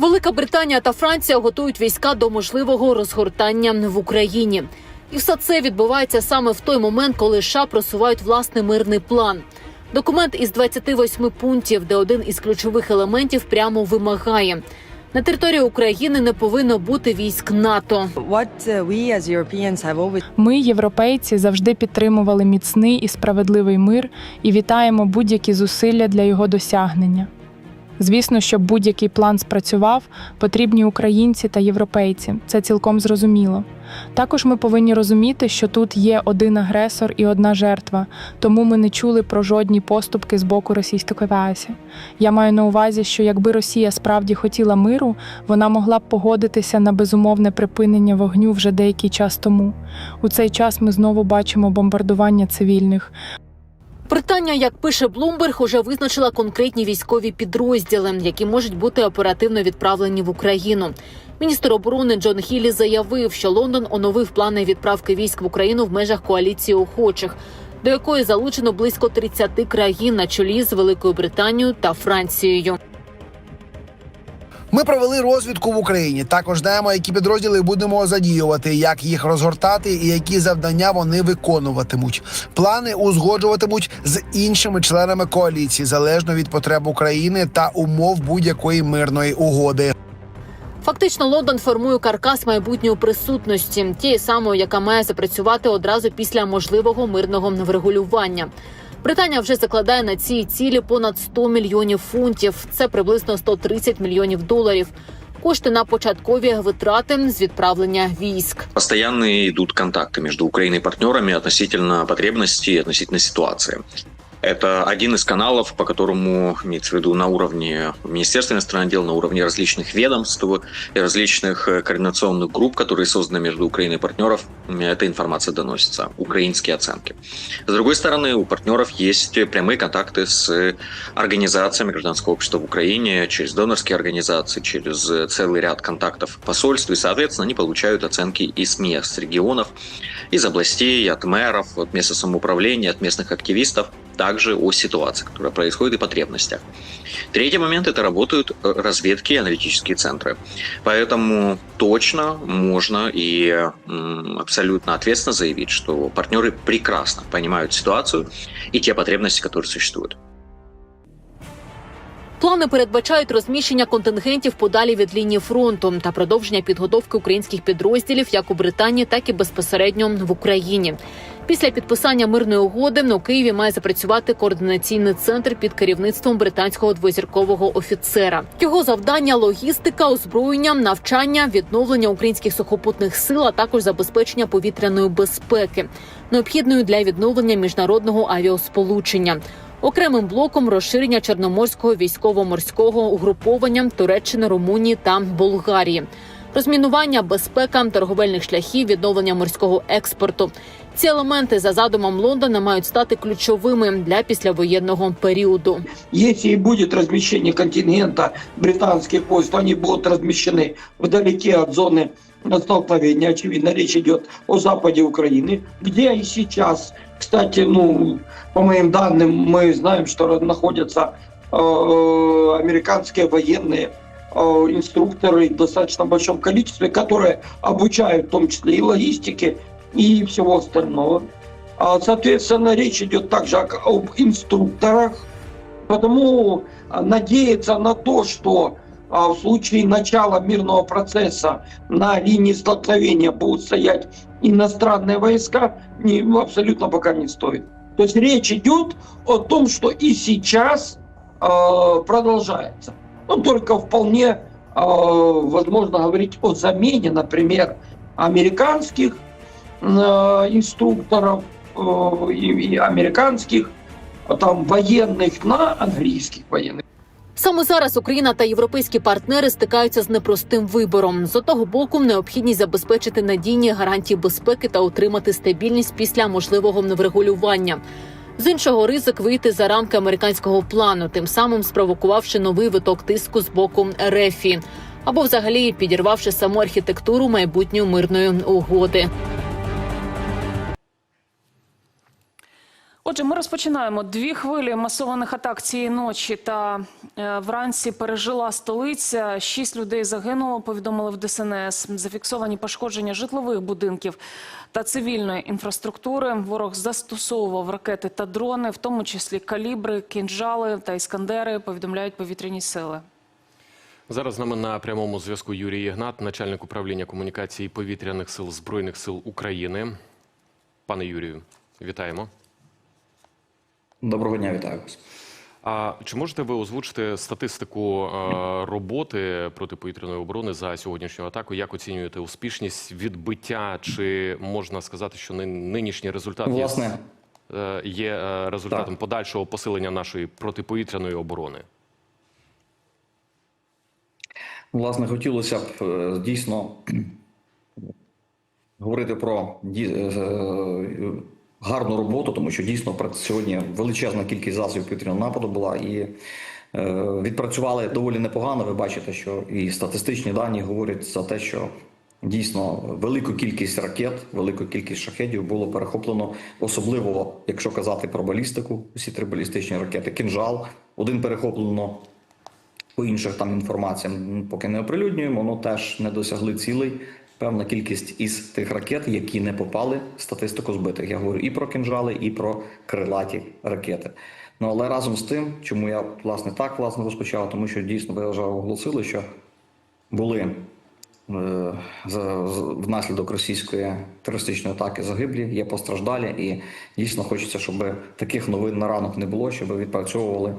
Велика Британія та Франція готують війська до можливого розгортання в Україні. І все це відбувається саме в той момент, коли США просувають власний мирний план. Документ із 28 пунктів, де один із ключових елементів прямо вимагає. На території України не повинно бути військ НАТО. Always Ми, європейці, завжди підтримували міцний і справедливий мир і вітаємо будь-які зусилля для його досягнення. Звісно, щоб будь-який план спрацював, потрібні українці та європейці. Це цілком зрозуміло. Також ми повинні розуміти, що тут є один агресор і одна жертва, тому ми не чули про жодні поступки з боку Російської Федерації. Я маю на увазі, що якби Росія справді хотіла миру, вона могла б погодитися на безумовне припинення вогню вже деякий час тому. У цей час ми знову бачимо бомбардування цивільних. Британія, як пише Блумберг, уже визначила конкретні військові підрозділи, які можуть бути оперативно відправлені в Україну. Міністр оборони Джон Хілі заявив, що Лондон оновив плани відправки військ в Україну в межах коаліції охочих, до якої залучено близько 30 країн на чолі з Великою Британією та Францією. Ми провели розвідку в Україні. Також знаємо, які підрозділи будемо задіювати, як їх розгортати і які завдання вони виконуватимуть. Плани узгоджуватимуть з іншими членами коаліції залежно від потреб України та умов будь-якої мирної угоди. Фактично, Лондон формує каркас майбутньої присутності, тієї самої, яка має запрацювати одразу після можливого мирного врегулювання. Британія вже закладає на ці цілі понад 100 мільйонів фунтів. Це приблизно 130 мільйонів доларів. Кошти на початкові витрати з відправлення військ. постоянно идут контакты между Украиной и партнерами относительно потребностей, относительно ситуации. Это один из каналов, по которому, имеется в виду на уровне Министерства иностранных дел, на уровне различных ведомств и различных э, координационных групп, которые созданы между Украиной и партнеров, эта информация доносится, украинские оценки. С другой стороны, у партнеров есть прямые контакты с организациями гражданского общества в Украине, через донорские организации, через целый ряд контактов в посольстве, и, соответственно, они получают оценки из мест, с регионов, из областей, от мэров, от мест самоуправления, от местных активистов, также о ситуации, которая происходит и потребностях. Третий момент – это работают э, разведки и аналитические центры. Поэтому точно можно и м, абсолютно ответственно заявить, что партнеры прекрасно понимают ситуацию и те потребности, которые существуют. Плани передбачають розміщення контингентів подалі від лінії фронту та продовження підготовки українських підрозділів як у Британії, так і безпосередньо в Україні. Після підписання мирної угоди у Києві має запрацювати координаційний центр під керівництвом британського двозіркового офіцера. Його завдання логістика, озброєння, навчання, відновлення українських сухопутних сил, а також забезпечення повітряної безпеки, необхідної для відновлення міжнародного авіасполучення. Окремим блоком розширення чорноморського військово-морського угруповання Туреччини, Румунії та Болгарії, розмінування, безпека, торговельних шляхів, відновлення морського експорту. Ці елементи за задумом Лондона мають стати ключовими для післявоєнного періоду. Если и будет размещение контингента британских войск, то они будут размещены вдалеке от зоны столкновения. Очевидно, речь идет о западе Украины, где и сейчас, кстати, ну, по моим данным, мы знаем, что находятся э, американские военные э, инструкторы в достаточно большом количестве, которые обучают в том числе и логистике, И всего остального. А, Соответственно, речь идет также об инструкторах, Потому а, надеяться на то, что а, в случае начала мирного процесса на линии столкновения будут стоять иностранные войска, не, ну, абсолютно пока не стоит. То есть речь идет о том, что и сейчас продолжается. Ну, только вполне возможно говорить о замене, например, американских инструкторов э, и, и американских а, там военных на английских военных. Саме зараз Україна та європейські партнери стикаються з непростим вибором. З одного боку, необхідність забезпечити надійні гарантії безпеки та отримати стабільність після можливого врегулювання. З іншого ризик вийти за рамки американського плану, тим самим спровокувавши новий виток тиску з боку РЕФІ, або взагалі підірвавши саму архітектуру майбутньої мирної угоди. Отже, ми розпочинаємо дві хвилі масованих атак цієї ночі та е, вранці пережила столиця. Шість людей загинуло. Повідомили в ДСНС. Зафіксовані пошкодження житлових будинків та цивільної інфраструктури. Ворог застосовував ракети та дрони, в тому числі калібри, кінжали та іскандери. Повідомляють повітряні сили. Зараз з нами на прямому зв'язку Юрій Ігнат, начальник управління комунікації повітряних сил Збройних сил України. Пане Юрію, вітаємо. Доброго дня, вітаю вас. А чи можете ви озвучити статистику е, роботи протиповітряної оборони за сьогоднішню атаку? Як оцінюєте успішність відбиття? Чи можна сказати, що нинішній результат є, Власне, е, є е, результатом Так. подальшого посилення нашої протиповітряної оборони? власне, хотілося б дійсно говорити про е, гарну роботу, тому що дійсно сьогодні величезна кількість засобів повітряного нападу була і е, відпрацювали доволі непогано. Ви бачите, що і статистичні дані говорять за те, що дійсно велику кількість ракет, велику кількість шахедів було перехоплено, особливо якщо казати про балістику, усі три балістичні ракети, кінжал, один перехоплено по інших там інформаціям поки не оприлюднюємо, воно теж не досягли цілей. Певна кількість із тих ракет, які не попали в статистику збитих. Я говорю і про кінжали, і про крилаті ракети. Ну але разом з тим, чому я власне так власне розпочав, тому що дійсно ви вже оголосили, що були е, внаслідок російської терористичної атаки загиблі, є постраждалі, і дійсно хочеться, щоб таких новин на ранок не було, щоб відпрацьовували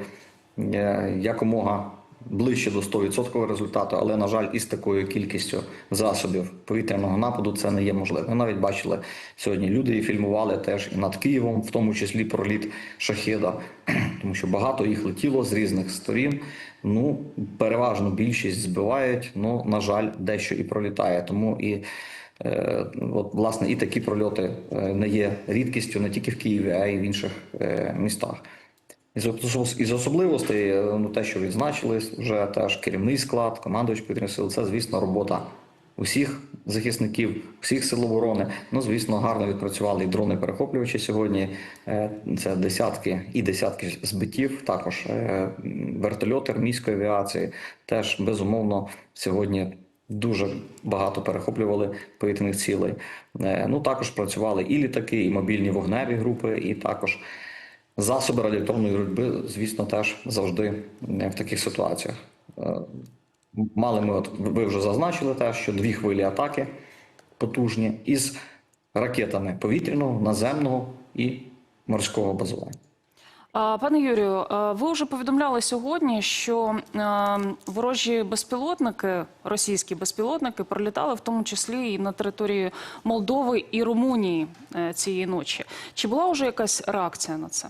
е, якомога ближче до 100% результату, але на жаль, із такою кількістю засобів повітряного нападу це не є можливо. Ми навіть бачили сьогодні. Люди і фільмували теж і над Києвом, в тому числі проліт шахеда, тому що багато їх летіло з різних сторін. Ну переважно більшість збивають. Ну на жаль, дещо і пролітає. Тому і Е, От, власне, і такі прольоти е, не є рідкістю не тільки в Києві, а й в інших е, містах. Із ос- особливостей, е, ну те, що відзначили, вже теж керівний склад, командувач повітряних сил, це, звісно, робота усіх захисників, всіх сил оборони. Ну, звісно, гарно відпрацювали і дрони-перехоплювачі сьогодні. Е, Це десятки і десятки збиттів. Також е, вертольоти армійської авіації. Теж безумовно сьогодні дуже багато перехоплювали повітряних цілей. Ну також працювали і літаки, і мобільні вогневі групи, і також. Засоби радіоелектронної боротьби, звісно, теж завжди е, в таких ситуаціях. Е, Мали ми, от ви вже зазначили, те, що дві хвилі атаки потужні із ракетами повітряного, наземного і морського базування. Пане Юрію, ви вже повідомляли сьогодні, що е, ворожі безпілотники, російські безпілотники, пролітали в тому числі і на території Молдови і Румунії е, цієї ночі. Чи була вже якась реакція на це?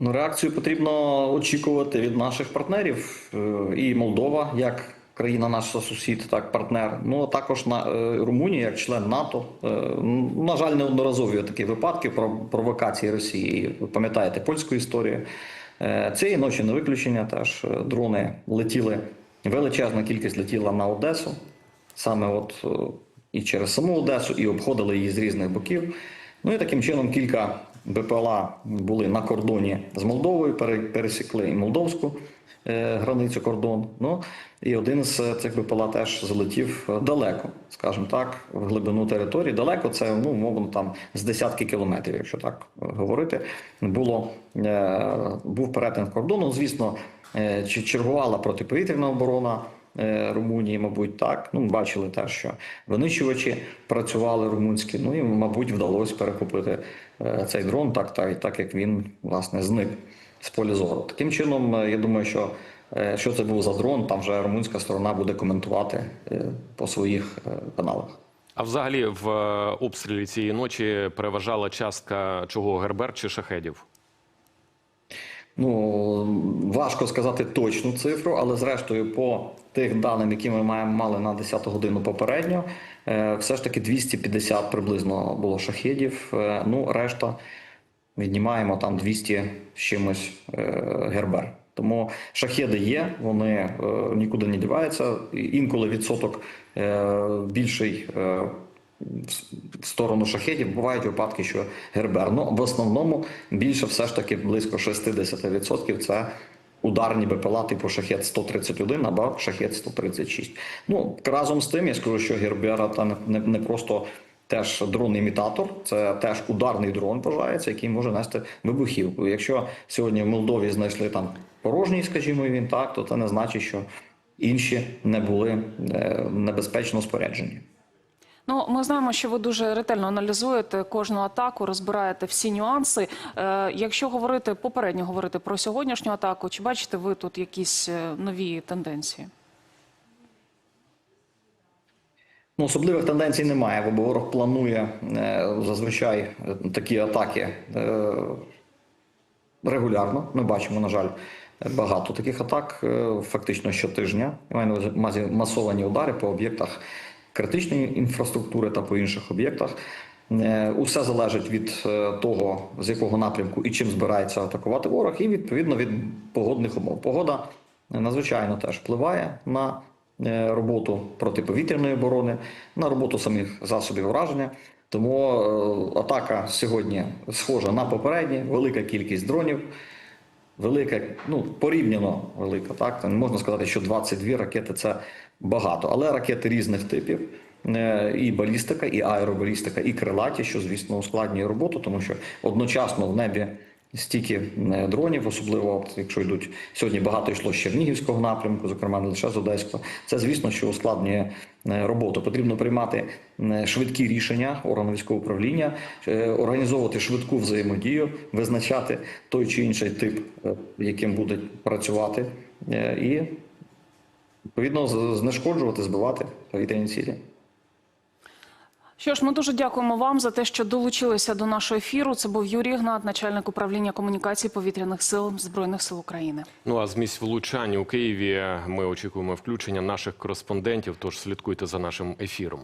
Ну, реакцію потрібно очікувати від наших партнерів. Е, І Молдова, як країна наш сусід, так партнер. Ну а також на е, Румунія, як член НАТО. Е, На жаль, неодноразові такі випадки про провокації Росії. Ви пам'ятаєте польську історію. Цієї ночі не виключення. Теж дрони летіли. Величезна кількість летіла на Одесу. Саме от і через саму Одесу, і обходили її з різних боків. Ну і таким чином кілька БПЛА були на кордоні з Молдовою, пересікли і молдовську е, границю кордон. Ну і один з цих БПЛА теж залетів е, далеко, скажімо так, в глибину території. Далеко це ну мовно там з десятки кілометрів, якщо так е, говорити. Було е, був перетин кордону. Звісно, е, чергувала протиповітряна оборона. Е, Румунії, мабуть, так. Ну, бачили те, що винищувачі працювали румунські. Ну і, мабуть, вдалося перехопити е, цей дрон, так, так, так як він власне зник з поля зору. Таким чином, е, я думаю, що що це був за дрон, там вже румунська сторона буде коментувати по своїх каналах. А взагалі в обстрілі цієї ночі переважала частка чого гербер чи шахедів? Ну важко сказати точну цифру, але зрештою, по тих даним, які ми маємо мали на 10 годину попередньо, е, все ж таки 250 приблизно було шахедів. Е, Ну, решта віднімаємо там 200 з чимось е, гербер. Тому шахеди є, вони нікуди не діваються. Інколи відсоток більший. В сторону шахедів. Бувають випадки, що Гербер. Ну, в основному більше все ж таки близько 60% це ударні БПЛА типу шахет 131 або шахет 136. Ну, разом з тим, я скажу, що Гербера та не, не, не просто теж дрон-імітатор, це теж ударний дрон вважається, який може нести вибухівку. Якщо сьогодні в Молдові знайшли там порожній, скажімо, він так, то це не значить, що інші не були е, небезпечно споряджені. Ну, ми знаємо, що ви дуже ретельно аналізуєте кожну атаку, розбираєте всі нюанси. Е, якщо говорити попередньо говорити про сьогоднішню атаку, чи бачите ви тут якісь е, нові тенденції? Ну, особливих тенденцій немає, бо ворог планує е, зазвичай е, такі атаки регулярно. Ми бачимо, на жаль, багато таких атак фактично щотижня. Я маю на масовані удари по об'єктах критичної інфраструктури та по інших об'єктах. Е, Усе залежить від е, того, з якого напрямку і чим збирається атакувати ворог, і відповідно від погодних умов. Погода е, надзвичайно теж впливає на роботу протиповітряної оборони, на роботу самих засобів враження. Тому атака сьогодні схожа на попередні, велика кількість дронів, велика, ну порівняно велика. Так не можна сказати, що 22 ракети це багато, але ракети різних типів. е, І балістика, і аеробалістика, і крилаті, що звісно ускладнює роботу, тому що одночасно в небі стільки е, дронів, особливо якщо йдуть сьогодні багато йшло з Чернігівського напрямку, зокрема не лише з Одеського. Це звісно, що ускладнює е, роботу. Потрібно приймати швидкі рішення органу військового управління, організовувати швидку взаємодію, визначати той чи інший тип, яким будуть працювати, і відповідно знешкоджувати, збивати повітряні цілі. Що ж, ми дуже дякуємо вам за те, що долучилися до нашого ефіру. Це був Юрій Гнат, начальник управління комунікації повітряних сил Збройних сил України. Ну а з місць влучань у Києві ми очікуємо включення наших кореспондентів. Тож слідкуйте за нашим ефіром.